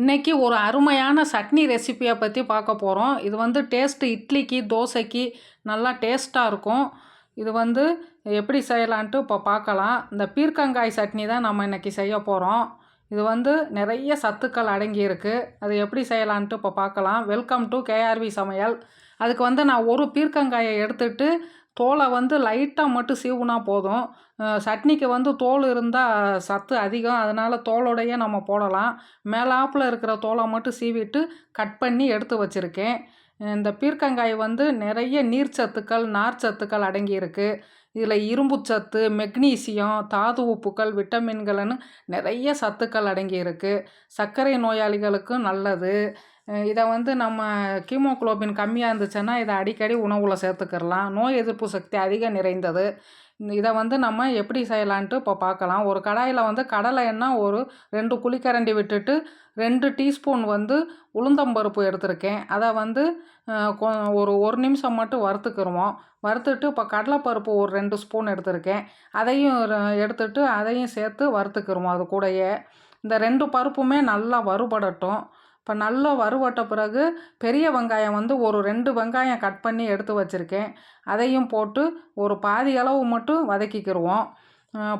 இன்றைக்கி ஒரு அருமையான சட்னி ரெசிப்பியை பற்றி பார்க்க போகிறோம் இது வந்து டேஸ்ட்டு இட்லிக்கு தோசைக்கு நல்லா டேஸ்ட்டாக இருக்கும். இது வந்து எப்படி செய்யலான்ட்டு இப்போ பார்க்கலாம். இந்த பீர்க்கங்காய் சட்னி தான் நம்ம இன்றைக்கி செய்ய போகிறோம் இது வந்து நிறைய சத்துக்கள் அடங்கியிருக்கு அது எப்படி செய்யலான்ட்டு இப்போ பார்க்கலாம். வெல்கம் டு கேஆர்வி சமையல். அதுக்கு வந்து நான் ஒரு பீர்க்கங்காயை எடுத்துகிட்டு தோலை வந்து லைட்டாக மட்டும் சீவுனா போதும். சட்னிக்கு வந்து தோல் இருந்தால் சத்து அதிகம். அதனால் தோலோடையே நம்ம போடலாம். மேலாப்பில் இருக்கிற தோலை மட்டும் சீவிட்டு கட் பண்ணி எடுத்து வச்சுருக்கேன். இந்த பீர்க்கங்காய் வந்து நிறைய நீர்ச்சத்துக்கள் நார்ச்சத்துக்கள் அடங்கியிருக்கு. இதில் இரும்புச்சத்து மெக்னீசியம் தாது உப்புக்கள் விட்டமின்கள்னு நிறைய சத்துக்கள் அடங்கியிருக்கு. சர்க்கரை நோயாளிகளுக்கும் நல்லது. இதை வந்து நம்ம கீமோக்ளோபின் கம்மியாக இருந்துச்சுன்னா இதை அடிக்கடி உணவில் சேர்த்துக்கிறலாம் நோய் எதிர்ப்பு சக்தி அதிகம் நிறைந்தது. இதை வந்து நம்ம எப்படி செய்யலான்ட்டு இப்போ பார்க்கலாம். ஒரு கடாயில் வந்து கடலை எண்ணெய் ஒரு ரெண்டு குழிக்கரண்டி விட்டுட்டு ரெண்டு டீஸ்பூன் வந்து உளுந்தம்பருப்பு எடுத்திருக்கேன். அதை வந்து ஒரு ஒரு நிமிஷம் மட்டும் வறுத்துக்கிருவோம். வறுத்துட்டு இப்போ கடலைப்பருப்பு ஒரு ரெண்டு ஸ்பூன் எடுத்திருக்கேன். அதையும் எடுத்துட்டு அதையும் சேர்த்து வறுத்துக்கிருவோம் அது கூடயே. இந்த ரெண்டு பருப்புமே நல்லா வறுபடட்டும். இப்போ நல்லா வறுவட்ட பிறகு பெரிய வெங்காயம் வந்து ஒரு ரெண்டு வெங்காயம் கட் பண்ணி எடுத்து வச்சுருக்கேன். அதையும் போட்டு ஒரு பாதி அளவு மட்டும் வதக்கிக்கிருவோம்.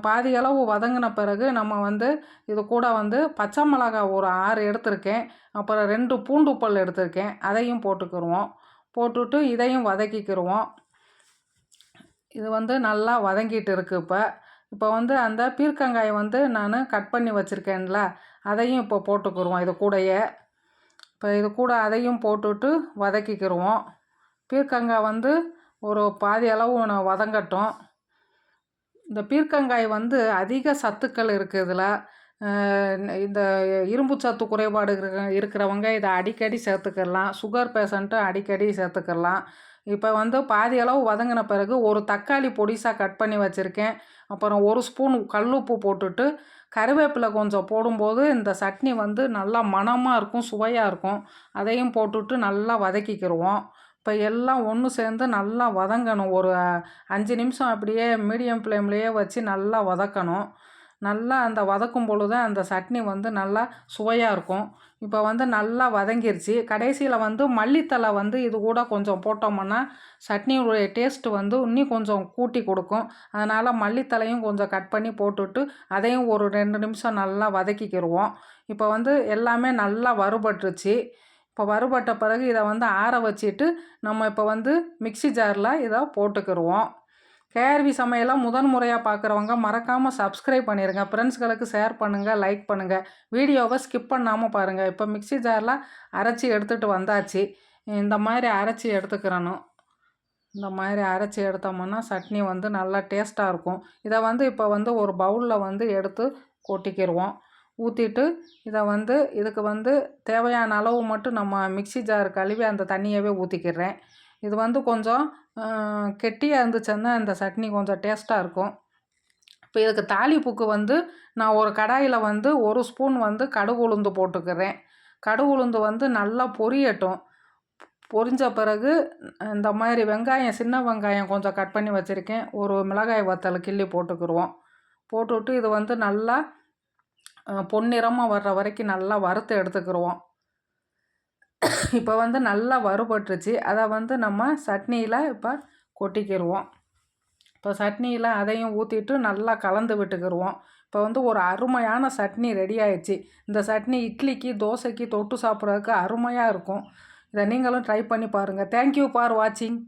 பாதி அளவு வதங்கின பிறகு நம்ம வந்து இது கூட வந்து பச்சை மிளகாய் ஒரு ஆறு எடுத்திருக்கேன். அப்புறம் ரெண்டு பூண்டு பல் எடுத்திருக்கேன். அதையும் போட்டுக்கிருவோம். போட்டுட்டு இதையும் வதக்கிக்கிடுவோம் இது வந்து நல்லா வதங்கிட்டு இருக்கு இப்போ. இப்போ வந்து அந்த பீர்க்கங்காயை வந்து நான் கட் பண்ணி வச்சுருக்கேன்ல அதையும் இப்போ போட்டுக்கிருவோம் இது கூடையே. இப்போ இது கூட அதையும் போட்டுட்டு வதக்கிக்கிடுவோம் பீர்க்கங்காய் வந்து ஒரு பாதி அளவு வதங்கட்டும். இந்த பீர்க்கங்காய் வந்து அதிக சத்துக்கள் இருக்குது இதில். இந்த இரும்பு சத்து குறைபாடு இருக்கிறவங்க இதை அடிக்கடி சேர்த்துக்கலாம். சுகர் பேஷண்ட்டு அடிக்கடி சேர்த்துக்கலாம். இப்போ வந்து பாதி அளவு வதங்கின பிறகு ஒரு தக்காளி பொடிசாக கட் பண்ணி வச்சுருக்கேன். அப்புறம் ஒரு ஸ்பூன் கல்லுப்பு போட்டுட்டு கருவேப்பிலை கொஞ்சம் போடும்போது இந்த சட்னி வந்து நல்லா மணமாக இருக்கும் சுவையாக இருக்கும். அதையும் போட்டுட்டு நல்லா வதக்கிக்கிருவோம். இப்போ எல்லாம் ஒன்று சேர்ந்து நல்லா வதங்கணும். ஒரு அஞ்சு நிமிஷம் அப்படியே மீடியம் ஃப்ளேம்லேயே வச்சு நல்லா வதக்கணும். நல்லா அந்த வதக்கும் பொழுது அந்த சட்னி வந்து நல்லா சுவையாக இருக்கும். இப்போ வந்து நல்லா வதங்கிருச்சு. கடைசியில் வந்து மல்லித்தலை வந்து இது கூட கொஞ்சம் போட்டோம்னா சட்னியுடைய டேஸ்ட்டு வந்து இன்னும் கொஞ்சம் கூட்டி கொடுக்கும். அதனால் மல்லித்தலையும் கொஞ்சம் கட் பண்ணி போட்டுட்டு அதையும் ஒரு ரெண்டு நிமிஷம் நல்லா வதக்கிக்கிடுவோம் இப்போ வந்து எல்லாமே நல்லா வறுபட்டுருச்சு. இப்போ வறுபட்ட பிறகு இதை வந்து ஆற வச்சுட்டு நம்ம இப்போ வந்து மிக்ஸி ஜாரில் இதை போட்டுக்கிடுவோம் கேஆர்வி சமையலை முதன் முறையாக பார்க்குறவங்க மறக்காமல் சப்ஸ்கிரைப் பண்ணிடுங்க ஃப்ரெண்ட்ஸ்களுக்கு ஷேர் பண்ணுங்கள் லைக் பண்ணுங்கள் வீடியோவை ஸ்கிப் பண்ணாமல் பாருங்கள் இப்போ மிக்ஸி ஜாரில் அரைச்சி எடுத்துகிட்டு வந்தாச்சு. இந்த மாதிரி அரைச்சி எடுத்துக்கிறணும். இந்த மாதிரி அரைச்சி எடுத்தோம்னா சட்னி வந்து நல்லா டேஸ்ட்டாக இருக்கும். இதை வந்து இப்போ வந்து ஒரு பவுலில் வந்து எடுத்து கொட்டிக்கிடுவோம் ஊற்றிட்டு இதை வந்து இதுக்கு வந்து தேவையான அளவு மட்டும் நம்ம மிக்சி ஜார் கழுவி அந்த தண்ணியவே ஊற்றிக்கிறேன் இது வந்து கொஞ்சம் கெட்டியாக இருந்துச்சுன்னா இந்த சட்னி கொஞ்சம் டேஸ்ட்டாக இருக்கும். இப்போ இதுக்கு தாளிப்புக்கு வந்து நான் ஒரு கடாயில் வந்து ஒரு ஸ்பூன் வந்து கடுகு உளுந்து போட்டுக்கிறேன். கடுகு உளுந்து வந்து நல்லா பொரியட்டும். பொரிஞ்ச பிறகு இந்த மாதிரி வெங்காயம் சின்ன வெங்காயம் கொஞ்சம் கட் பண்ணி வச்சுருக்கேன். ஒரு மிளகாய் வத்தலை கிள்ளி போட்டுக்கிருவோம். போட்டுவிட்டு இது வந்து நல்லா பொன்னிறமாக வர்ற வரைக்கும் நல்லா வறுத்து எடுத்துக்கிடுவோம் இப்போ வந்து நல்லா வறுபட்டுருச்சு. அதை வந்து நம்ம சட்னியில் இப்போ கொட்டிக்கிடுவோம் இப்போ சட்னியில் அதையும் ஊற்றிட்டு நல்லா கலந்து விட்டுக்கிருவோம். இப்போ வந்து ஒரு அருமையான சட்னி ரெடி ஆயிடுச்சு. இந்த சட்னி இட்லிக்கு தோசைக்கு தொட்டு சாப்பிட்றதுக்கு அருமையாக இருக்கும். இதை நீங்களும் ட்ரை பண்ணி பாருங்கள் தேங்க்யூ ஃபார் வாட்சிங்